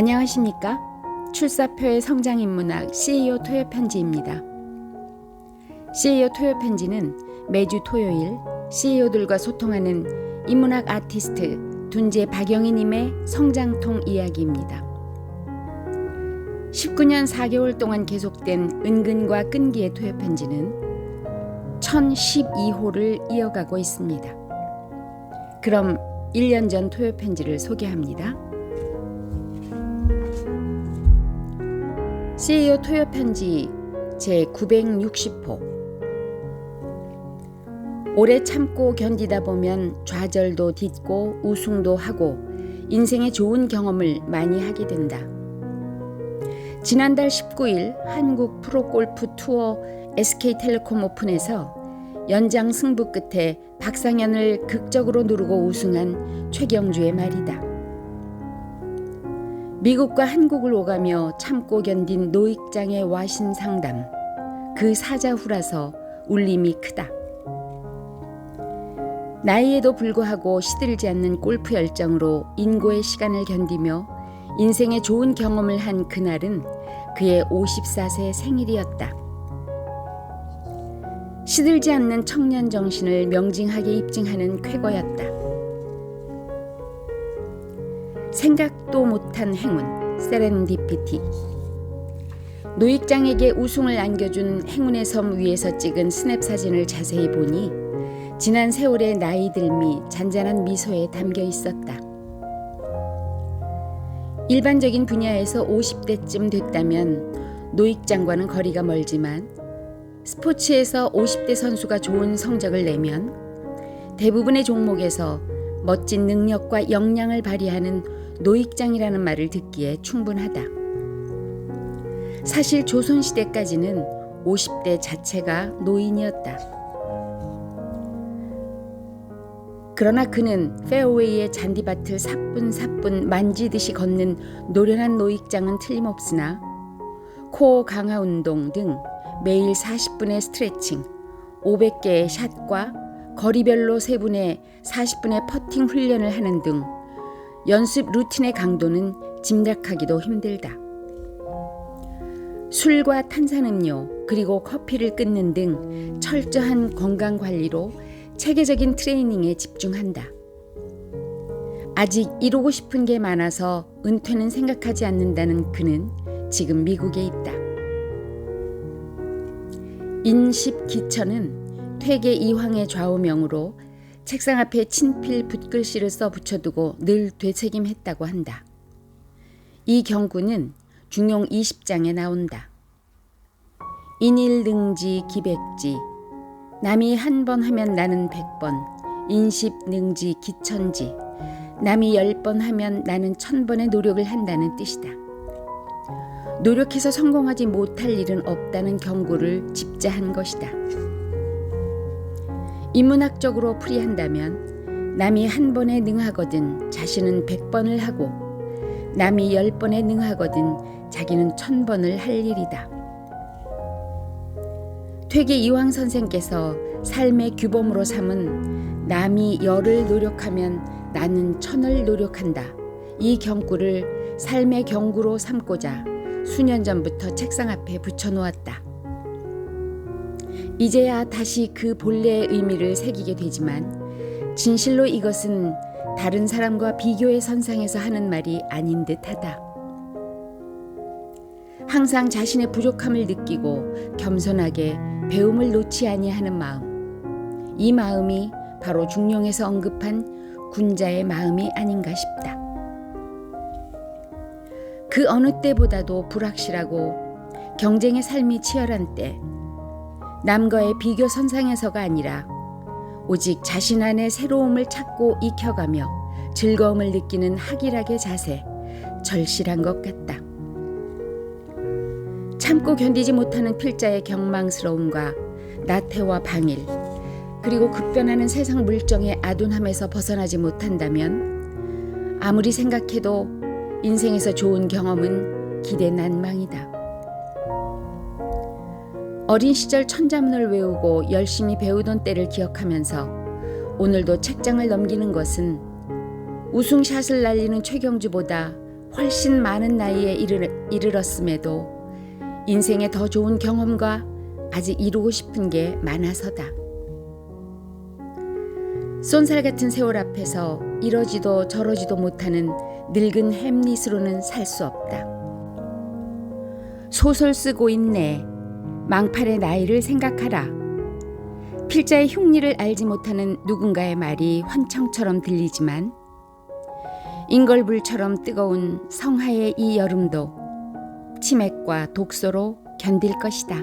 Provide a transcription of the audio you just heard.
안녕하십니까? 출사표의 성장 인문학 CEO 토요 편지입니다. CEO 토요 편지는 매주 토요일 CEO들과 소통하는 인문학 아티스트 둔재 박영희 님의 성장통 이야기입니다. 19년 4개월 동안 계속된 은근과 끈기의 토요 편지는 1012호를 이어가고 있습니다. 그럼 1년 전 토요 편지를 소개합니다. CEO 토요 편지 제 960호 오래 참고 견디다 보면 좌절도 딛고 우승도 하고 인생의 좋은 경험을 많이 하게 된다. 지난달 19일 한국 프로골프 투어 SK텔레콤 오픈에서 연장 승부 끝에 박상현을 극적으로 누르고 우승한 최경주의 말이다. 미국과 한국을 오가며 참고 견딘 노익장의 와신 상담. 그 사자후라서 울림이 크다. 나이에도 불구하고 시들지 않는 골프 열정으로 인고의 시간을 견디며 인생의 좋은 경험을 한 그날은 그의 54세 생일이었다. 시들지 않는 청년 정신을 명징하게 입증하는 쾌거였다. 생각 도 못한 행운, 세렌디피티. 노익장에게 우승을 안겨준 행운의 섬 위에서 찍은 스냅 사진을 자세히 보니 지난 세월의 나이 들미 잔잔한 미소에 담겨 있었다. 일반적인 분야에서 50대쯤 됐다면 노익장과는 거리가 멀지만 스포츠에서 50대 선수가 좋은 성적을 내면 대부분의 종목에서 멋진 능력과 역량을 발휘하는 노익장이라는 말을 듣기에 충분하다. 사실 조선시대까지는 50대 자체가 노인이었다. 그러나 그는 페어웨이의 잔디밭을 사뿐사뿐 만지듯이 걷는 노련한 노익장은 틀림없으나 코어 강화 운동 등 매일 40분의 스트레칭, 500개의 샷과 거리별로 3분의 40분의 퍼팅 훈련을 하는 등 연습 루틴의 강도는 짐작하기도 힘들다. 술과 탄산음료 그리고 커피를 끊는 등 철저한 건강 관리로 체계적인 트레이닝에 집중한다. 아직 이루고 싶은 게 많아서 은퇴는 생각하지 않는다는 그는 지금 미국에 있다. 인십기천은 퇴계 이황의 좌우명으로 책상 앞에 친필 붓글씨를 써 붙여두고 늘 되책임했다고 한다. 이 경구는 중용 20장에 나온다. 인일능지 기백지 남이 한 번 하면 나는 백번 인십능지 기천지 남이 열 번 하면 나는 천 번의 노력을 한다는 뜻이다. 노력해서 성공하지 못할 일은 없다는 경고를 집자한 것이다. 인문학적으로 풀이한다면 남이 한 번에 능하거든 자신은 백 번을 하고 남이 열 번에 능하거든 자기는 천 번을 할 일이다. 퇴계 이황 선생께서 삶의 규범으로 삼은 남이 열을 노력하면 나는 천을 노력한다. 이 경구를 삶의 경구로 삼고자 수년 전부터 책상 앞에 붙여놓았다. 이제야 다시 그 본래의 의미를 새기게 되지만 진실로 이것은 다른 사람과 비교의 선상에서 하는 말이 아닌 듯하다. 항상 자신의 부족함을 느끼고 겸손하게 배움을 놓지 아니하는 마음. 이 마음이 바로 중용에서 언급한 군자의 마음이 아닌가 싶다. 그 어느 때보다도 불확실하고 경쟁의 삶이 치열한 때 남과의 비교 선상에서가 아니라 오직 자신 안의 새로움을 찾고 익혀가며 즐거움을 느끼는 학일학의 자세, 절실한 것 같다. 참고 견디지 못하는 필자의 경망스러움과 나태와 방일, 그리고 급변하는 세상 물정의 아둔함에서 벗어나지 못한다면 아무리 생각해도 인생에서 좋은 경험은 기대 난망이다. 어린 시절 천자문을 외우고 열심히 배우던 때를 기억하면서 오늘도 책장을 넘기는 것은 우승샷을 날리는 최경주보다 훨씬 많은 나이에 이르, 이르렀음에도 인생의 더 좋은 경험과 아직 이루고 싶은 게 많아서다. 쏜살 같은 세월 앞에서 이러지도 저러지도 못하는 늙은 햄릿으로는 살 수 없다. 소설 쓰고 있네. 망팔의 나이를 생각하라. 필자의 흉리를 알지 못하는 누군가의 말이 환청처럼 들리지만 인걸불처럼 뜨거운 성하의 이 여름도 치맥과 독소로 견딜 것이다.